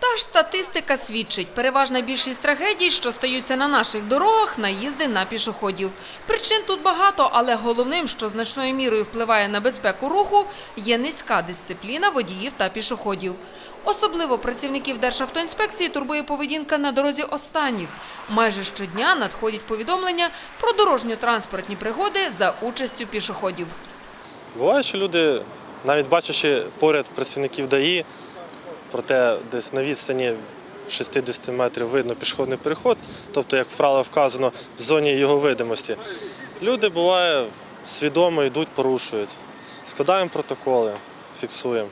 Та ж статистика свідчить, переважна більшість трагедій, що стаються на наших дорогах, наїзди на пішоходів. Причин тут багато, але головним, що значною мірою впливає на безпеку руху, є низька дисципліна водіїв та пішоходів. Особливо працівників Державтоінспекції турбує поведінка на дорозі останніх. Майже щодня надходять повідомлення про дорожньо-транспортні пригоди за участю пішоходів. Буває, що люди, навіть бачачи поряд працівників ДАІ, проте десь на відстані 60 метрів видно пішохідний переход, тобто, як вправо вказано, в зоні його видимості. Люди буває свідомо йдуть, порушують. Складаємо протоколи, фіксуємо.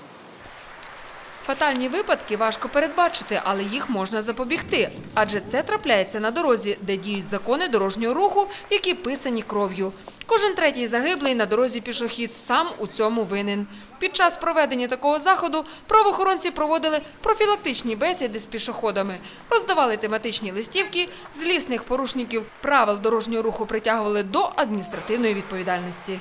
Фатальні випадки важко передбачити, але їх можна запобігти. Адже це трапляється на дорозі, де діють закони дорожнього руху, які писані кров'ю. Кожен третій загиблий на дорозі пішохід сам у цьому винен. Під час проведення такого заходу правоохоронці проводили профілактичні бесіди з пішоходами, роздавали тематичні листівки, злісних порушників правил дорожнього руху притягували до адміністративної відповідальності.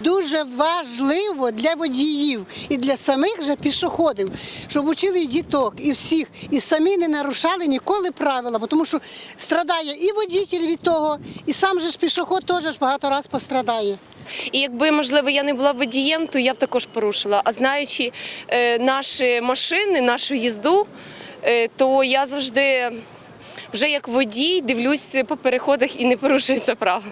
Дуже важливо для водіїв і для самих же пішоходів, щоб учили і діток, і всіх, і самі не нарушали ніколи правила, тому що страдає і водій від того, і сам же ж пішоход теж багато разів пострадає. І якби можливо я не була водієм, то я б також порушила. А знаючи е, наші машини, нашу їзду, е, то я завжди вже як водій дивлюсь по переходах і не порушую це право.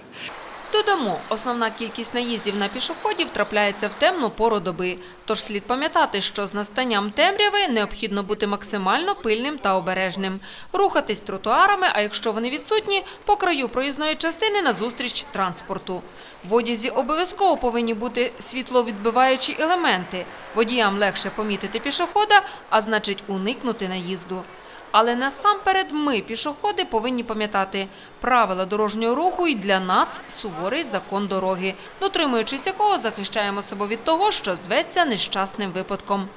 Додамо, основна кількість наїздів на пішоходів трапляється в темну пору доби. Тож слід пам'ятати, що з настанням темряви необхідно бути максимально пильним та обережним. Рухатись тротуарами, а якщо вони відсутні, по краю проїзної частини назустріч транспорту. В одязі обов'язково повинні бути світловідбиваючі елементи. Водіям легше помітити пішохода, а значить уникнути наїзду. Але насамперед ми, пішоходи, повинні пам'ятати правила дорожнього руху і для нас суворий закон дороги, дотримуючись якого захищаємо себе від того, що зветься нещасним випадком.